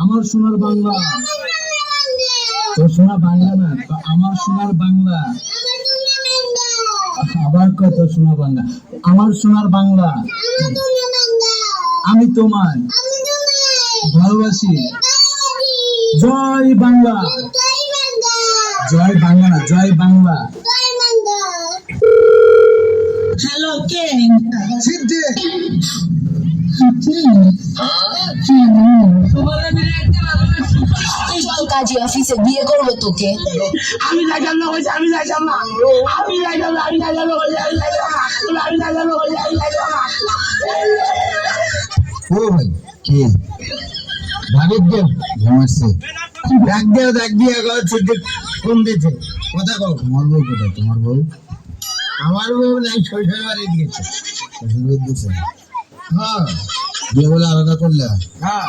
আমার সোনার বাংলা। তো সোনা বাংলা না আমার সোনার বাংলা। আবার কত সোনা বাংলা। আমার সোনার বাংলা। আমি তোমায় ভালোবাসি। জয় বাংলা। জয় বাংলা না জয় বাংলা। হ্যালো কে সিদ্দিক। চল কাজী অফিসে বিয়ে করব তোকে। আমি যাইতাম না বলছি আমি যাইতাম না আমি যাইতাম না আমি যাইতাম না বলছি আমি যাইতাম না আমি যাইতাম না বলছি আমি যাইতাম না ও ভাই কে? দেব ঘুমাচ্ছে। ডাক দেও ডাক দিয়ে ফোন দিয়েছে। কথা কও। তোমার বউ কোথায়? তোমার বউ? আমার বউ নাই শ্বশুর বাড়ি দিয়েছে শ্বশুর বাড়ি দিয়েছে হ্যাঁ। বিয়ে বলে আলাদা করলে? হ্যাঁ।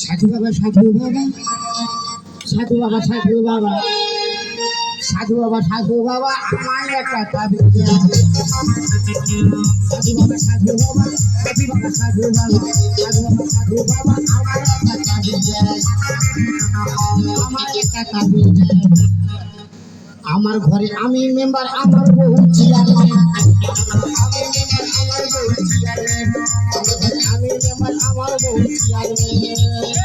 সাধু বাবা সাধু বাবা সাধু বাবা সাধু বাবা সাধু বাবা সাধু বাবা, আমার একটা দাবি সাধু বাবা সাধু বাবা সাধু বাবা সাধু বাবা সাধু বাবা সাধু বাবা, আমার একটা দাবি আমার একটা দাবি আমার ঘরে আমি মেম্বার আমার বউ চেয়ারম্যান আমি মেম্বার আমার বউ চেয়ারম্যান